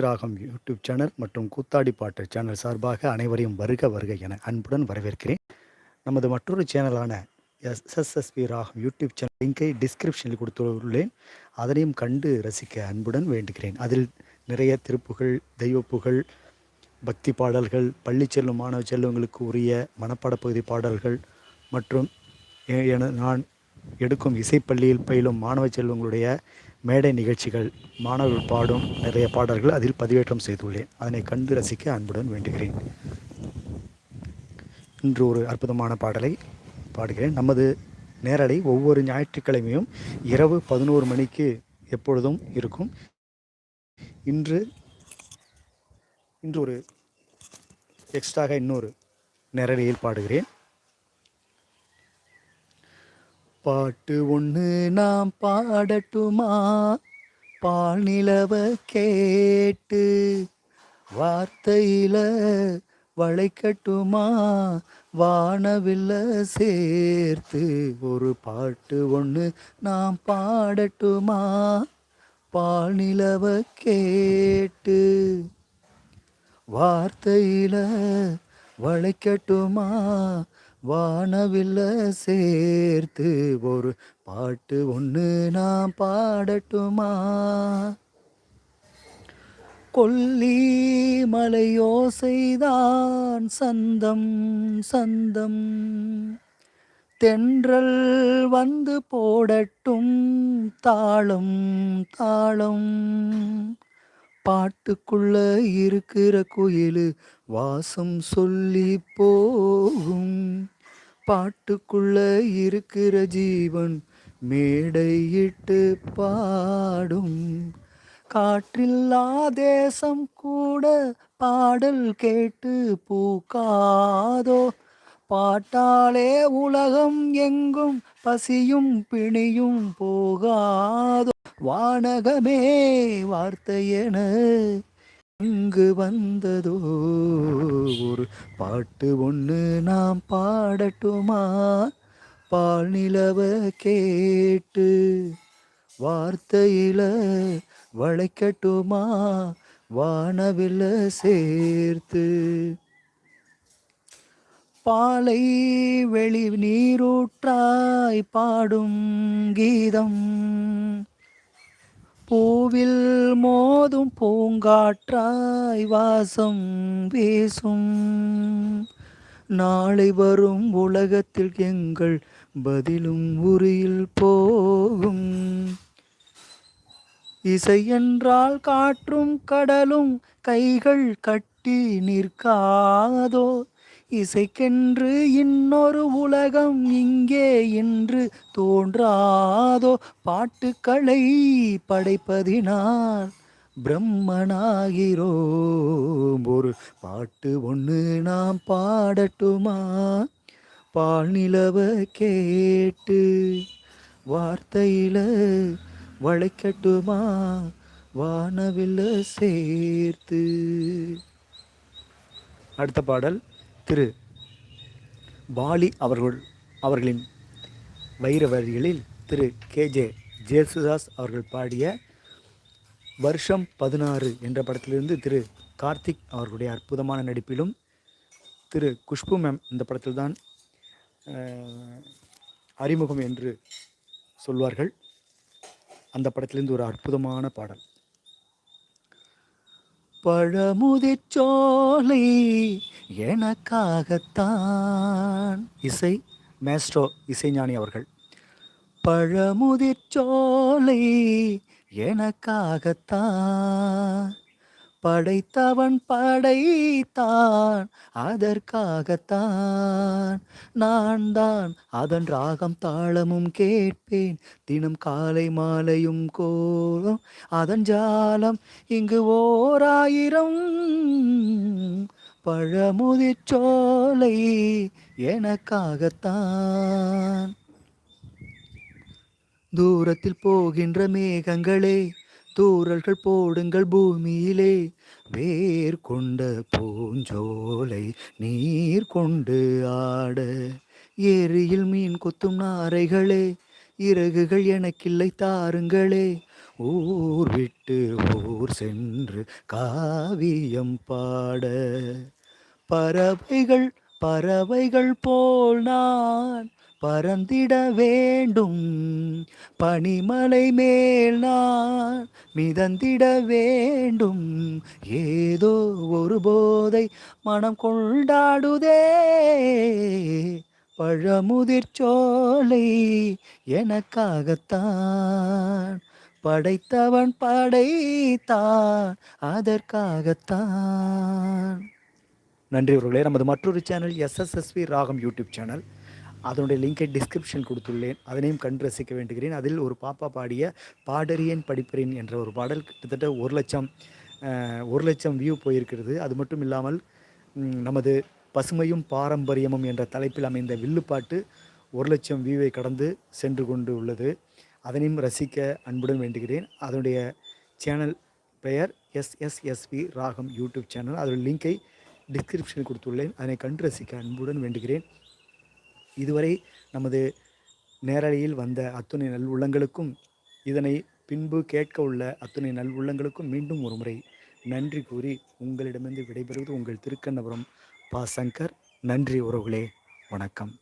ராகம் YouTube channel மற்றும் கூத்தாடி பாட்டு சேனல் சார்பாக அனைவரையும் வருக வருக என அன்புடன் வரவேற்கிறேன். நமது மற்றொரு சேனலான எஸ்எஸ்எஸ்பி ராகம் யூடியூப் சேனல் லிங்கை டிஸ்கிரிப்ஷனில் கொடுத்துள்ளேன். அதனையும் கண்டு ரசிக்க அன்புடன் வேண்டுகிறேன். அதில் நிறைய திருப்புகள் தெய்வப்புகள் பக்தி பாடல்கள் பள்ளி செல்லும் மாணவ செல்வங்களுக்கு உரிய மனப்பாட பகுதி பாடல்கள் மற்றும் என நான் எடுக்கும் இசைப்பள்ளியில் பயிலும் மாணவ செல்வங்களுடைய மேடை நிகழ்ச்சிகள் மாணவர்கள் பாடும் நிறைய பாடல்கள் அதில் பதிவேற்றம் செய்துள்ளேன். அதனை கண்டு ரசிக்க அன்புடன் வேண்டுகிறேன். இன்று ஒரு அற்புதமான பாடலை பாடுகிறேன். நமது நேரலை ஒவ்வொரு ஞாயிற்றுக்கிழமையும் இரவு பதினோரு மணிக்கு எப்பொழுதும் இருக்கும். இன்று இன்று ஒரு எக்ஸ்ட்ராக இன்னொரு நேரலையில் பாடுகிறேன். பாட்டு ஒன்று நாம் பாடட்டுமா? பால்நிலவ கேட்டு வார்த்தையில வளைக்கட்டுமா வானவில்ல சேர்த்து ஒரு பாட்டு ஒன்று நாம் பாடட்டுமா? பால்நிலவ கேட்டு வார்த்தையில வளைக்கட்டுமா வானவில்ல சேர்த்து ஒரு பாட்டு ஒன்று நான் பாடட்டுமா? கொல்லி மலையோசைதான் சந்தம் சந்தம். தென்றல் வந்து போடட்டும் தாளம் தாளம். பாட்டுக்குள்ள இருக்கிற குயிலு வாசம் சொல்லி போகும். பாட்டுக்குள்ள இருக்கிற ஜீவன் மேடையிட்டு பாடும். காற்றில்லா தேசம் கூட பாடல் கேட்டு பூக்காதோ. பாட்டாலே உலகம் எங்கும் பசியும் பிணியும் போகாதோ. வானகமே வார்த்தையென இங்கு வந்ததோ ஒரு பாட்டு ஒன்று நாம் பாடட்டுமா? பால் நிலவ கேட்டு வார்த்தையில வளைக்கட்டுமா? வானவில சேர்த்து பாலை வெளி நீரூற்றாய் பாடும் கீதம் பூவில் மோதும் பூங்காற்றாய் வாசம் வீசும். நாளை வரும் உலகத்தில் எங்கள் பதிலும் உரியில் போகும். இசை என்றால் காற்றும் கடலும் கைகள் கட்டி நிற்காதோ இசைக்கென்று இன்னொரு உலகம் இங்கே என்று தோன்றாதோ? பாட்டுக்களை படைப்பதினால் பிரம்மனாகிறோம் ஒரு பாட்டு ஒன்று நாம் பாடட்டுமா? பால்நிலவ கேட்டு வார்த்தையில் வளைக்கட்டுமா? வானவில் சேர்த்து. அடுத்த பாடல். திரு பாலி அவர்கள் அவர்களின் வைர வரிகளில் திரு கேஜே ஜேசுதாஸ் அவர்கள் பாடிய வருஷம் பதினாறு என்ற படத்திலிருந்து திரு கார்த்திக் அவர்களுடைய அற்புதமான நடிப்பிலும் திரு குஷ்பு மேம் இந்த படத்தில்தான் தான் அறிமுகம் என்று சொல்வார்கள். அந்த படத்திலிருந்து ஒரு அற்புதமான பாடல். பழமுதிர்ச்சோலை எனக்காகத்தான். இசை மேஸ்ட்ரோ இசைஞானி அவர்கள். பழமுதிர்ச்சோலை எனக்காகத்தான். படைத்தவன் படைத்தான் அதற்காகத்தான். நான் தான் அதன் ராகம் தாளமும் கேட்பேன் தினம் காலை மாலையும் கோலம் அதன் ஜாலம் இங்கு ஓராயிரம் பழமுதிர்ச்சோலை எனக்காகத்தான். தூரத்தில் போகின்ற மேகங்களே தூரல்கள் போடுங்கள் பூமியிலே. வேர் கொண்ட பூஞ்சோலை நீர் கொண்டு ஆட. ஏரியில் மீன் கொத்தும் நாரைகளே இறகுகள் எனக்கில்லை தாருங்களே. ஊர் விட்டு ஊர் சென்று காவியம் பாட. பறவைகள் பறவைகள் போல் நான் பறந்திட வேண்டும். பனிமலை மேல் நான் மிதந்திட வேண்டும். ஏதோ ஒரு போதை மனம் கொண்டாடுதே. பழமுதிர் சோலை எனக்காகத்தான் படைத்தவன் படைத்தான் அதற்காகத்தான். நன்றி அவர்களே நமது மற்றொரு சேனல் எஸ்எஸ்எஸ்வி ராகம் யூடியூப் சேனல். அதனுடைய லிங்கை டிஸ்கிரிப்ஷன் கொடுத்துள்ளேன். அதனையும் கண்டு ரசிக்க வேண்டுகிறேன். அதில் ஒரு பாப்பா பாடிய பாடறியேன் படிப்பறேன் என்ற ஒரு பாடல் கிட்டத்தட்ட ஒரு லட்சம் ஒரு லட்சம் வியூ போயிருக்கிறது. அது மட்டும் இல்லாமல் நமது பசுமையும் பாரம்பரியமும் என்ற தலைப்பில் அமைந்த வில்லுப்பாட்டு ஒரு லட்சம் வியூவை கடந்து சென்று கொண்டு உள்ளது. அதனையும் ரசிக்க அன்புடன் வேண்டுகிறேன். அதனுடைய சேனல் பெயர் எஸ்எஸ்எஸ்வி ராகம் யூடியூப் சேனல் அதோடய லிங்கை டிஸ்கிரிப்ஷனில் கொடுத்துள்ளேன். அதனை கண்டு ரசிக்க அன்புடன் வேண்டுகிறேன். இதுவரை நமது நேரலையில் வந்த அத்துணை நல் உள்ளங்களுக்கும் இதனை பின்பு கேட்க உள்ள அத்துணை நல் உள்ளங்களுக்கும் மீண்டும் ஒரு முறை நன்றி கூறி உங்களிடமிருந்து விடைபெறுவது உங்கள் திருக்கண்ணபுரம் பா சங்கர் நன்றி உறவுகளே. வணக்கம்.